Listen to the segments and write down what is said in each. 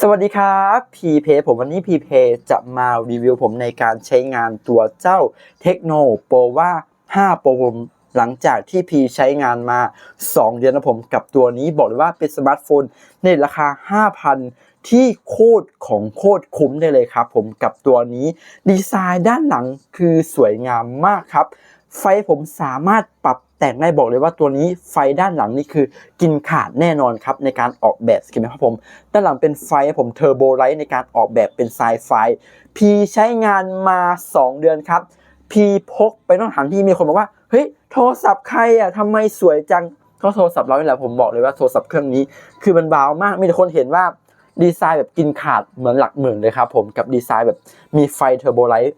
สวัสดีครับพีเพผมวันนี้พีเพจะมารีวิวผมในการใช้งานตัวเจ้าเทคโนโปรว่า5โปรผมหลังจากที่พีใช้งานมา 2 เดือนนะผมกับตัวนี้บอกเลยว่าเป็นสมาร์ทโฟนในราคา 5,000 ที่โคตรของโคตรคุ้มได้เลยครับผมกับตัวนี้ ดีไซน์ด้านหลังคือสวยงามมากครับ ไฟผมสามารถปรับแต่งได้บอกเลยว่าตัวนี้ไฟด้านหลังนี่คือกินขาดแน่นอนครับในการออกแบบสกินครับผม ด้านหลังเป็นไฟผมเทอร์โบไลท์ในการออกแบบเป็นไซไฟ พีใช้งานมา 2 เดือนครับ พีพกไปต้องถามที่มีคนบอกว่า เฮ้ย โทรศัพท์ใครอะทำไมสวยจังก็โทรศัพท์เรานี่แหละผมบอกเลยว่าโทรศัพท์เครื่องนี้ คือมันเบามากมีแต่คนเห็นว่าดีไซน์แบบกินขาดเหมือนหลักหมื่นเลยครับผมกับดีไซน์แบบมีไฟเทอร์โบไลท์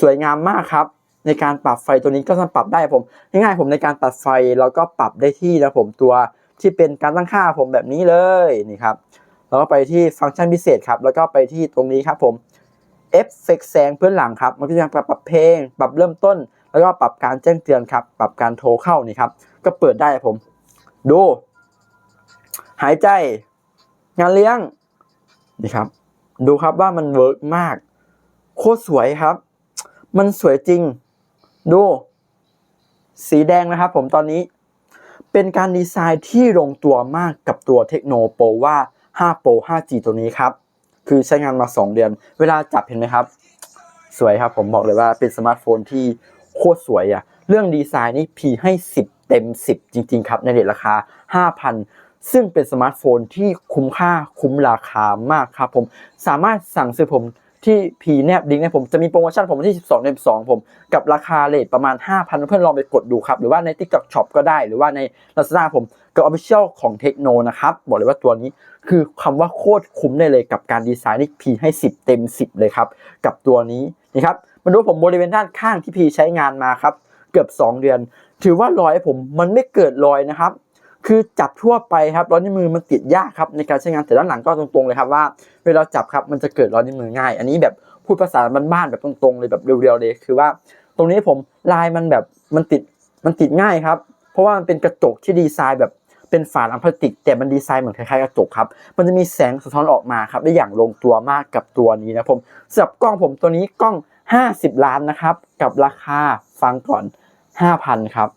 สวยงามมากครับ ในการปรับไฟตัวนี้ก็สามารถปรับได้ผมง่ายๆผมในการตัดไฟเราก็ปรับได้ที่นะผมตัวที่เป็นการตั้งค่าผมแบบนี้เลยนี่ครับแล้วก็ไปที่ฟังก์ชันพิเศษครับ แล้วก็ไปที่ตรงนี้ครับผมเอฟเฟกแสงเพื้นหลังครับ มันก็จะปรับปรับเพลง ปรับเริ่มต้น แล้วก็ปรับการแจ้งเตือนครับ ปรับการโทรเข้านี่ครับ ก็เปิดได้ผม ดู หายใจ งานเลี้ยง นี่ครับ ดูครับว่ามันเวิร์กมาก โคตรสวยครับ มันสวยจริง ดู สีแดงนะครับผมตอนนี้ เป็นการดีไซน์ที่ลงตัวมากกับตัวเทคโนโปว่า5 Pro 5G ตัวนี้ครับ คือใช้งานมา 2 เดือน เวลาจับเห็นไหมครับ สวยครับผมบอกเลยว่าเป็นสมาร์ทโฟนที่โคตรสวยอะเรื่องดีไซน์นี่พีให้ 10 เต็ม 10 จริง ๆ ครับในเรทราคา 5,000 ซึ่งเป็นสมาร์ทโฟนที่คุ้มค่าคุ้มราคามากครับผม สามารถสั่งซื้อผม ที่พีแนบลิงก์ให้ผมจะมีโปรโมชั่นผมวันที่ 12 เดือน 2 ผม กับราคาเลทประมาณ 5,000 เพื่อนลองไปกดดูครับ หรือว่าใน TikTok Shop ก็ได้ หรือว่าใน Lazada ผมกับ Official ของ Tecno นะครับ บอกเลยว่าตัวนี้คือคำว่าโคตรคุ้มได้เลยกับการดีไซน์ที่พีให้ 10 เต็ม 10 เลยครับ กับตัวนี้นี่ครับมาดูผมบริเวณด้านข้างที่พีใช้งานมาครับเกือบ 2 เดือน ถือว่ารอยผมมันไม่เกิดรอยนะครับ คือจับทั่วไปครับรอนิ้วมือมันติดยากครับในการใช้งานแต่ด้านหลังก็ตรงๆเลยครับว่าเวลาจับครับมันจะเกิดรอนิ้วมือง่าย อันนี้แบบพูดภาษาบ้านๆแบบตรงๆเลยแบบเรียวๆเลยคือว่า ตรงนี้ผมลายมันแบบมันติดมันติดง่ายครับ เพราะว่ามันเป็นกระจกที่ดีไซน์แบบเป็นฝาหลังพลาสติก แต่มันดีไซน์เหมือนคล้ายๆกระจกครับ มันจะมีแสงสะท้อนออกมาครับได้อย่างลงตัวมากกับตัวนี้นะผมสำหรับกล้องผมตัวนี้กล้อง 50 ล้านนะครับ กับราคาฟังก่อน 5,000 ครับ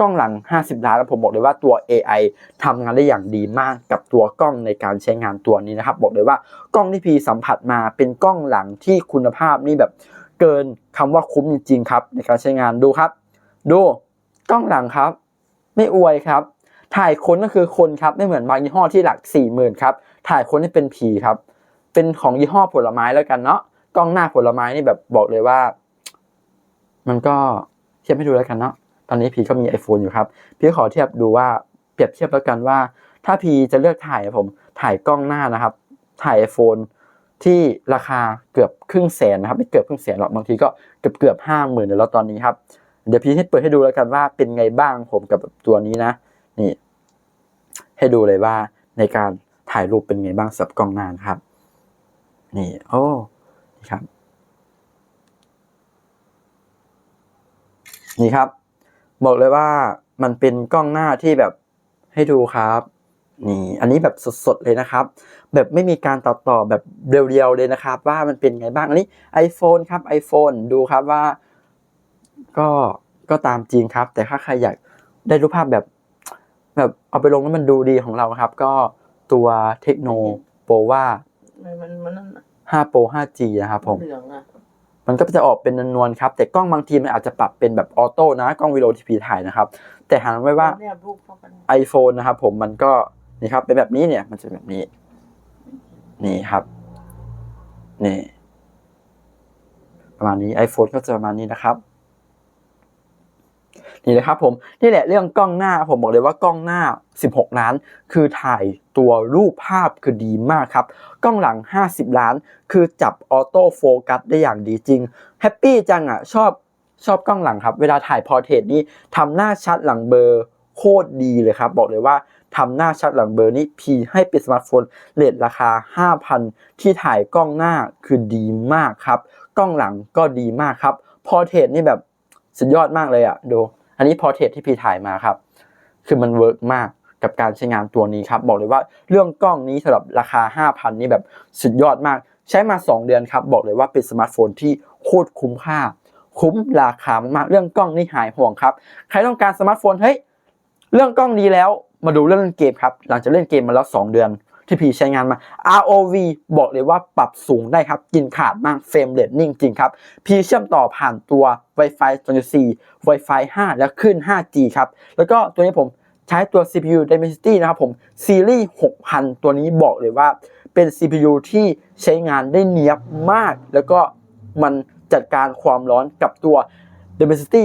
กล้องหลัง 50 ล้านแล้วผมบอกเลยว่าตัว AI ทำงานได้อย่างดีมากกับตัวกล้องในการใช้งานตัวนี้นะครับ บอกเลยว่ากล้องที่พีสัมผัสมาเป็นกล้องหลังที่คุณภาพนี่แบบเกินคำว่าคุ้มจริงๆครับ ในการใช้งานดูครับ ดูกล้องหลังครับ ไม่อวยครับ ถ่ายคนก็คือคนครับไม่เหมือนบางยี่ห้อที่หลักสี่หมื่นครับถ่ายคนที่เป็นผีครับ เป็นของยี่ห้อผลไม้แล้วกันเนาะกล้องหน้าผลไม้นี่แบบบอกเลยว่า มันก็เทียบให้ดูแล้วกันเนาะ ตอนนี้พีก็มี iPhone อยู่ครับ พี่ขอเทียบดูว่าเปรียบเทียบแล้วกันว่า ถ้าพีจะเลือกถ่ายผมถ่ายกล้องหน้านะครับ ถ่าย iPhone ที่ราคาเกือบครึ่งแสนนะครับไม่เกือบครึ่งแสนหรอกบางทีก็เกือบเกือบห้าหมื่นแล้วตอนนี้ครับเดี๋ยวพี่ให้เปิดให้ดูแล้วกันว่าเป็นไงบ้างผมกับตัวนี้นะ นี่ ให้ดูเลยว่าในการถ่ายรูปเป็นไงบ้างสับกล้องหน้านะครับ นี่โอ้นี่ครับ นี่ครับ บอกเลยว่ามันเป็นกล้องหน้าที่แบบให้ดูครับ นี่อันนี้แบบสดๆเลยนะครับ แบบไม่มีการตัดต่อแบบเรียวๆเลยนะครับ ว่ามันเป็นไงบ้างอันนี้ iPhone ครับ iPhone ดูครับว่า ก็ก็ตามจริงครับ แต่ถ้าใครอยากได้รูปภาพแบบแบบเอาไปลงแล้วมันดูดีของเราครับ ก็ตัวเทคโนโปรว่ามันมันมันนั่นน่ะ5 Pro 5G นะครับผมเหลืองอะ มันก็จะออกเป็นนวลๆครับ แต่กล้องบางทีมันอาจจะปรับเป็นแบบออโต้นะกล้องวิดีโอที่พีถ่ายนะครับ แต่หันไว้ว่าเนี่ยรูปเข้ากัน iPhone นะครับ ผมมันก็นี่ครับ เป็นแบบนี้เนี่ย มันจะแบบนี้ นี่ครับ นี่ ประมาณนี้ iPhone ก็จะประมาณนี้นะครับ นี่เลยครับผมนี่แหละเรื่องกล้องหน้าผมบอกเลยว่ากล้องหน้า 16 ล้าน คือถ่ายตัวรูปภาพคือดีมากครับ กล้องหลัง 50 ล้าน คือจับออโต้โฟกัสได้อย่างดีจริงแฮปปี้จังอะชอบชอบกล้องหลังครับ เวลาถ่ายพอร์เทรตนี่ทำหน้าชัดหลังเบอร์โคตรดีเลยครับ บอกเลยว่าทำหน้าชัดหลังเบอร์นี่พีให้เป็นสมาร์ทโฟนเลทราคา 5,000 ที่ถ่ายกล้องหน้าคือดีมากครับ กล้องหลังก็ดีมากครับพอเทรตนี่แบบ สุดยอดมากเลยอะดู อันนี้พอเทรตที่พี่ถ่ายมาครับ คือมันเวิร์กมากกับการใช้งานตัวนี้ครับ บอกเลยว่าเรื่องกล้องนี้สำหรับราคา 5,000 นี่แบบสุดยอดมาก ใช้มา 2 เดือนครับ บอกเลยว่าเป็นสมาร์ทโฟนที่โคตรคุ้มค่า คุ้มราคามากเรื่องกล้องนี่หายห่วงครับ ใครต้องการสมาร์ทโฟนเฮ้ยเรื่องกล้องดีแล้วมาดูเรื่องเล่นเกมครับ หลังจากเล่นเกมมาแล้ว 2 เดือน ที่พีใช้งานมา ROV บอกเลยว่าปรับสูงได้ครับ กินขาดมากเฟรมเรทนิ่งจริงครับ พีเชื่อมต่อผ่านตัว Wi-Fi 2.4 Wi-Fi 5 และขึ้น 5G ครับ แล้วก็ตัวนี้ผมใช้ตัว CPU Dimensity นะครับผมซีรีส์6000 ตัวนี้บอกเลยว่าเป็น CPU ที่ใช้งานได้เนียบมาก แล้วก็มันจัดการความร้อนกับตัว Dimensity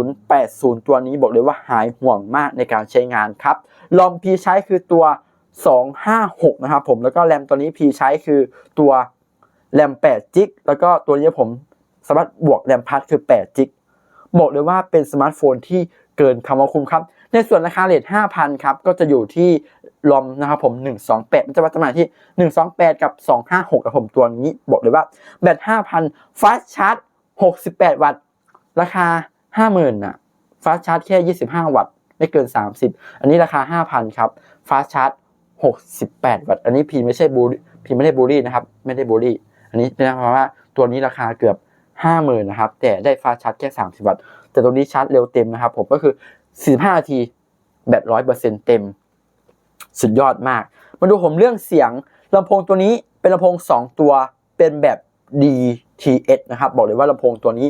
6080 ตัวนี้บอกเลยว่าหายห่วงมากในการใช้งานครับ ลอมพีใช้คือตัว 256 นะครับผมแล้วก็แรมตัวนี้พีใช้คือตัวแรม8จิกแล้วก็ตัวนี้ผมสามารถบวกแรมพัดคือ8จิกบอกเลยว่าเป็นสมาร์ทโฟนที่เกินคำว่าคุ้มครับ ในส่วนราคาเลท5,000 ครับ ก็จะอยู่ที่ลอมนะครับผม 128 มันจะวัดจำหน่ายที่ 128 กับ 256กับผมตัวนี้ บอกเลยว่าแบต5,000ฟาสชาร์จ68 วัตต์ ราคา 50,000น่ะฟาสชาร์จแค่ 25 วัตต์ ไม่เกิน 30 อันนี้ราคา 5,000 ครับฟาสชาร์จ 68 วัตต์ อันนี้พีไม่ใช่บูลพีไม่ได้บูลลี่นะครับ ไม่ได้บูลลี่ อันนี้เป็นเพราะว่าตัวนี้ราคาเกือบ 50,000นะครับ แต่ได้ฟาชาร์จแค่ 30 วัตต์ แต่ตรงนี้ชาร์จเร็วเต็มนะครับผมก็คือ 45 นาทีแบต100%เต็ม สุดยอดมาก มาดูผมเรื่องเสียงลำโพงตัวนี้เป็นลำโพง 2 ตัวเป็นแบบ DTS นะครับ บอกเลยว่าลำโพงตัวนี้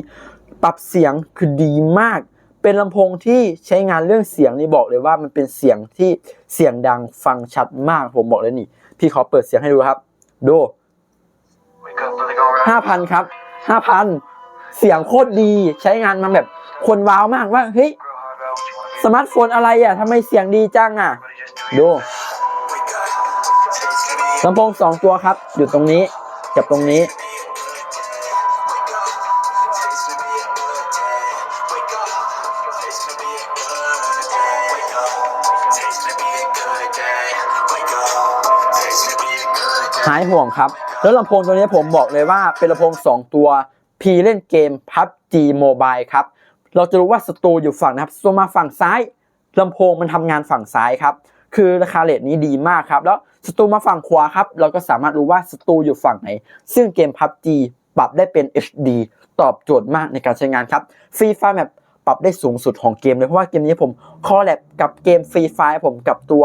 ปรับเสียงคือดีมาก เป็นลำโพงที่ใช้งานเรื่องเสียงนี่บอกเลยว่ามันเป็นเสียงที่เสียงดังฟังชัดมากผมบอกเลยนี่ พี่ขอเปิดเสียงให้ดูครับ ดูห้าพันครับห้าพันเสียงโคตรดีใช้งานมาแบบคนว้าวมากว่าเฮ้ยสมาร์ทโฟนอะไรอะทำไมเสียงดีจังอะ ดูลำโพงสองตัวครับ อยู่ตรงนี้กับตรงนี้ หายห่วงครับ แล้วลำโพงตัวนี้ผมบอกเลยว่าเป็นลำโพง 2 ตัว พีเล่นเกม PUBG Mobile ครับ เราจะรู้ว่าศัตรูอยู่ฝั่งนะครับศัตรูมาฝั่งซ้ายลำโพงมันทำงานฝั่งซ้ายครับ คือราคาเลทนี้ดีมากครับ แล้วศัตรูมาฝั่งขวาครับ เราก็สามารถรู้ว่าศัตรูอยู่ฝั่งไหน ซึ่งเกม PUBG ปรับได้เป็น HD ตอบโจทย์มากในการใช้งานครับฟรีไฟแบบปรับได้สูงสุดของเกมเลย เพราะว่าเกมนี้ผมคอลแลบกับเกมฟรีไฟผมกับตัว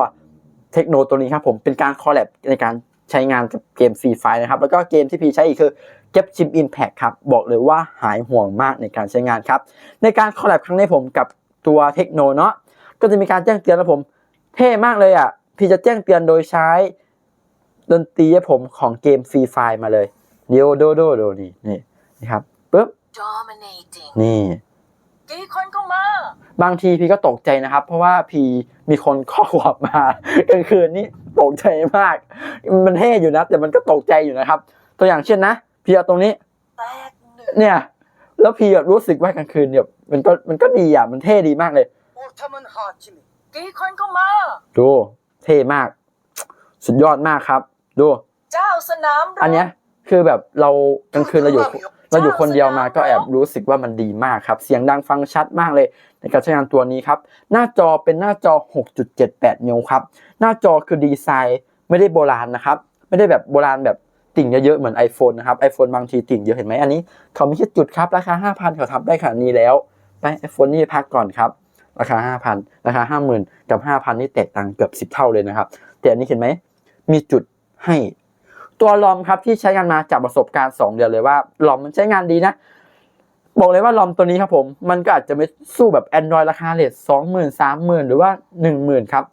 เทคโนตัวนี้ครับผมเป็นการคอลแลบในการ ใช้งานกับเกมฟรีไฟนะครับ แล้วก็เกมที่พี่ใช้อีกคือเก็บชิมอินแพคครับ บอกเลยว่าหายห่วงมากในการใช้งานครับ ในการคอลแลบครั้งนี้ผมกับตัวเทคโนเนาะก็จะมีการแจ้งเตือนนะผมเท่มากเลยอะพี่จะแจ้งเตือนโดยใช้ดนตรีให้ผมของเกมฟรีไฟมาเลยเดียวโดโดโดนี่นี่นี่ครับปุ๊บ dominating นี่ กี่คนเข้ามา บางทีพี่ก็ตกใจนะครับ เพราะว่าพี่มีคนข้อความมากลางคืนนี่ตกใจมาก มันเท่อยู่นะ แต่มันก็ตกใจอยู่นะครับ ตัวอย่างเช่นนะพี่เอาตรงนี้แตกหนึ่งเนี่ย แล้วพี่แบบรู้สึกว่ากลางคืนเนี่ยมันก็มันก็ดีอะมันเท่ดีมากเลย ortamın hakimi กี่คนเข้ามาดูเท่มาก สุดยอดมากครับ ดู เจ้าสนามรบอันเนี้ยคือแบบเรากลางคืนเราอยู่ เราอยู่คนเดียวมาก็แอบรู้สึกว่ามันดีมากครับ เสียงดังฟังชัดมากเลย ในการใช้งานตัวนี้ครับ หน้าจอเป็นหน้าจอ 6.78 นิ้วครับ หน้าจอคือดีไซน์ไม่ได้โบราณนะครับ ไม่ได้แบบโบราณแบบติ่งเยอะๆเหมือน iPhone นะครับ iPhone บางทีติ่งเยอะเห็นไหมอันนี้ เขาไม่ใช่จุดครับ ราคา 5,000 เขาทำได้ขนาดนี้แล้ว ไป iPhone นี่พักก่อนครับ ราคา 5,000 ราคา 50,000 กับ 5,000 นี่แตกต่างเกือบ 10 เท่าเลยนะครับ แต่อันนี้เห็นไหม มีจุดให้ ตัวลอมครับที่ใช้งานมาจากประสบการณ์ 2 เดือนเลยว่าลอมมันใช้งานดีนะ บอกเลยว่าลอมตัวนี้ครับผม มันก็อาจจะไม่สู้แบบ Android ราคาเลทสองหมื่นสามหมื่นหรือว่าหนึ่งหมื่นครับ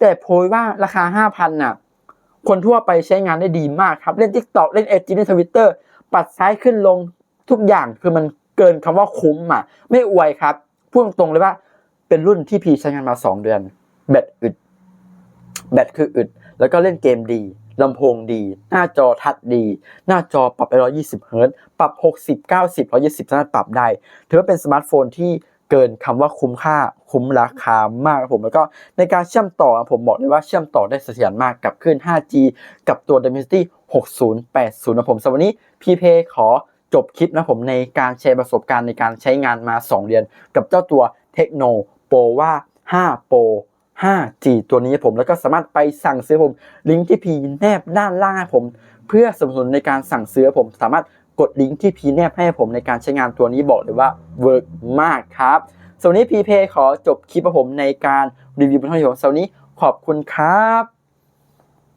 แต่โพยว่าราคาห้าพันน่ะคนทั่วไปใช้งานได้ดีมากครับ เล่น TikTok เล่นเอจีเล่นทวิตเตอร์ปัดซ้ายขึ้นลงทุกอย่างคือมันเกินคำว่าคุ้มอะ ไม่อวยครับพูดตรงๆเลยว่าเป็นรุ่นที่พีใช้งานมา 2 เดือน แบตอึดแบตคืออึด แล้วก็เล่นเกมดี ลำโพงดี หน้าจอทัดดี หน้าจอปรับไป120เฮิรตซ์ปรับ 60 90 120สามารถปรับได้ ถือว่าเป็นสมาร์ทโฟนที่เกินคำว่าคุ้มค่าคุ้มราคามากครับผมแล้วก็ในการเชื่อมต่อผมบอกเลยว่าเชื่อมต่อได้เสถียรมากกับคลื่น 5G กับตัว Dimensity 6080 นะผมสำหรับวันนี้พี่เพขอจบคลิปนะผมในการแชร์ประสบการณ์ในการใช้งานมา 2 เดือน กับเจ้าตัว Tecno Pro ว่า5 Pro 5G ตัวนี้ผมแล้วก็สามารถไปสั่งซื้อผมลิงก์ที่พีแนบด้านล่างให้ผม เพื่อสนับสนุนในการสั่งซื้อผมสามารถกดลิงก์ที่พีแนบให้ผมในการใช้งานตัวนี้บอกเลยว่าเวิร์กมากครับส่วนนี้พีเพขอจบคลิปของผมในการรีวิวบนท้องถนนเสาร์นี้ขอบคุณครับ